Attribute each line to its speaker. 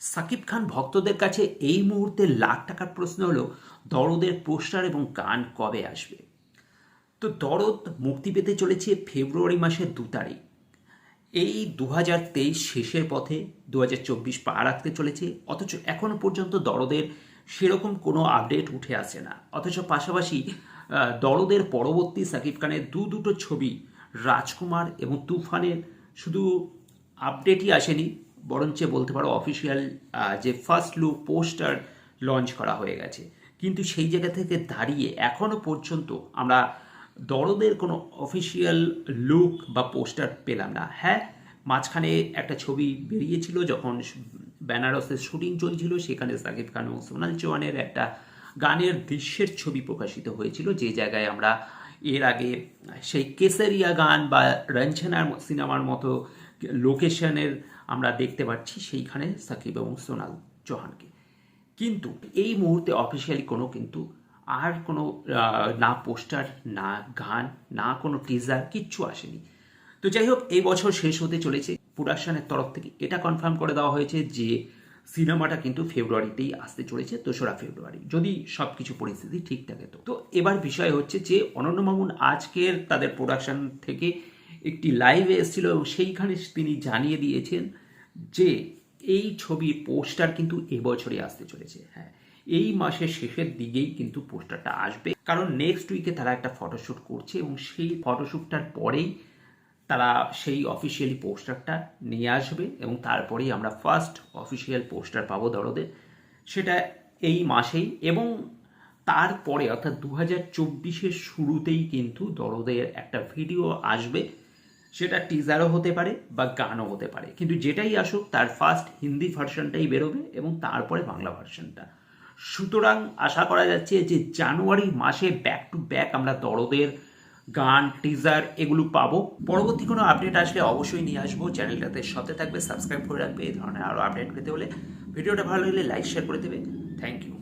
Speaker 1: সাকিব খান ভক্তদের কাছে এই মুহূর্তে লাখ টাকার প্রশ্ন হলো, দরদের পোস্টার এবং গান কবে আসবে? তো দরদ মুক্তি পেতে চলেছে ফেব্রুয়ারি মাসের দু তারিখ। এই দু হাজার তেইশ শেষের পথে দু হাজার চব্বিশ পা রাখতে চলেছে, অথচ এখনও পর্যন্ত দরদের সেরকম কোনো আপডেট উঠে আসে না। অথচ পাশাপাশি দরদের পরবর্তী সাকিব খানের দু দুটো ছবি, রাজকুমার এবং তুফানের, শুধু আপডেটই আসেনি বরঞ্চ বলতে পারো অফিসিয়াল যে ফার্স্ট লুক পোস্টার লঞ্চ করা হয়ে গেছে। কিন্তু সেই জায়গা থেকে দাঁড়িয়ে এখনও পর্যন্ত আমরা দরদের কোনো অফিসিয়াল লুক বা পোস্টার পেলাম না। হ্যাঁ মাঝখানে একটা ছবি বেরিয়েছিল যখন বেনারসের শুটিং চলছিল, সেখানে সাকিব খান এবং সোনাল চৌহানের একটা গানের দৃশ্যের ছবি প্রকাশিত হয়েছিল। যে জায়গায় আমরা এর আগে সেই কেসারিয়া গান বা রঞ্জনার সিনেমার মতো লোকেশনের আমরা দেখতে পাচ্ছি সেইখানে সাকিব এবং সোনাল চৌহানকে। কিন্তু এই মুহূর্তে অফিসিয়ালি কোনো কিন্তু আর কোনো না পোস্টার, না গান, না কোনো টিজার কিচ্ছু আসেনি। তো যাই হোক, এই বছর শেষ হতে চলেছে। প্রোডাকশনের তরফ থেকে এটা কনফার্ম করে দেওয়া হয়েছে যে সিনেমাটা কিন্তু ফেব্রুয়ারিতেই আসতে চলেছে, দোসরা ফেব্রুয়ারি। যদি সব কিছু পরিস্থিতি ঠিক থাকে তো। তো এবার বিষয় হচ্ছে যে অনন্য মামুন আজকের তাদের প্রোডাকশন থেকে একটি লাইভে এসেছিল এবং সেইখানে তিনি জানিয়ে দিয়েছেন যে, এই ছবির পোস্টার কিন্তু এবছরই আসতে চলেছে। হ্যাঁ এই মাসের শেষের দিকেই কিন্তু পোস্টারটা আসবে। কারণ নেক্সট উইকে তারা একটা ফটোশ্যুট করছে এবং সেই ফটোশ্যুটটার পরেই তারা সেই অফিসিয়ালি পোস্টারটা নিয়ে আসবে এবং তারপরেই আমরা ফার্স্ট অফিসিয়াল পোস্টার পাবো দরদের সেটা এই মাসেই এবং তারপরে অর্থাৎ দু হাজার চব্বিশের শুরুতেই কিন্তু দরদের একটা ভিডিও আসবে। সেটা টিজারও হতে পারে বা গানও হতে পারে। কিন্তু যেটাই আসুক, তার ফার্স্ট হিন্দি ভার্সনটাই বেরোবে এবং তারপরে বাংলা ভার্সনটা সুতরাং আশা করা যাচ্ছে যে জানুয়ারি মাসে ব্যাক টু ব্যাক আমরা দরদের গান টিজার এগুলো পাবো। পরবর্তী কোনো আপডেট আসলে অবশ্যই নিয়ে আসব। চ্যানেলটাতে সাথে থাকবে সাবস্ক্রাইব করে রাখবে, এই ধরনের আরও আপডেট পেতে হলে। ভিডিওটা ভালো হলে লাইক শেয়ার করে দেবে। Thank you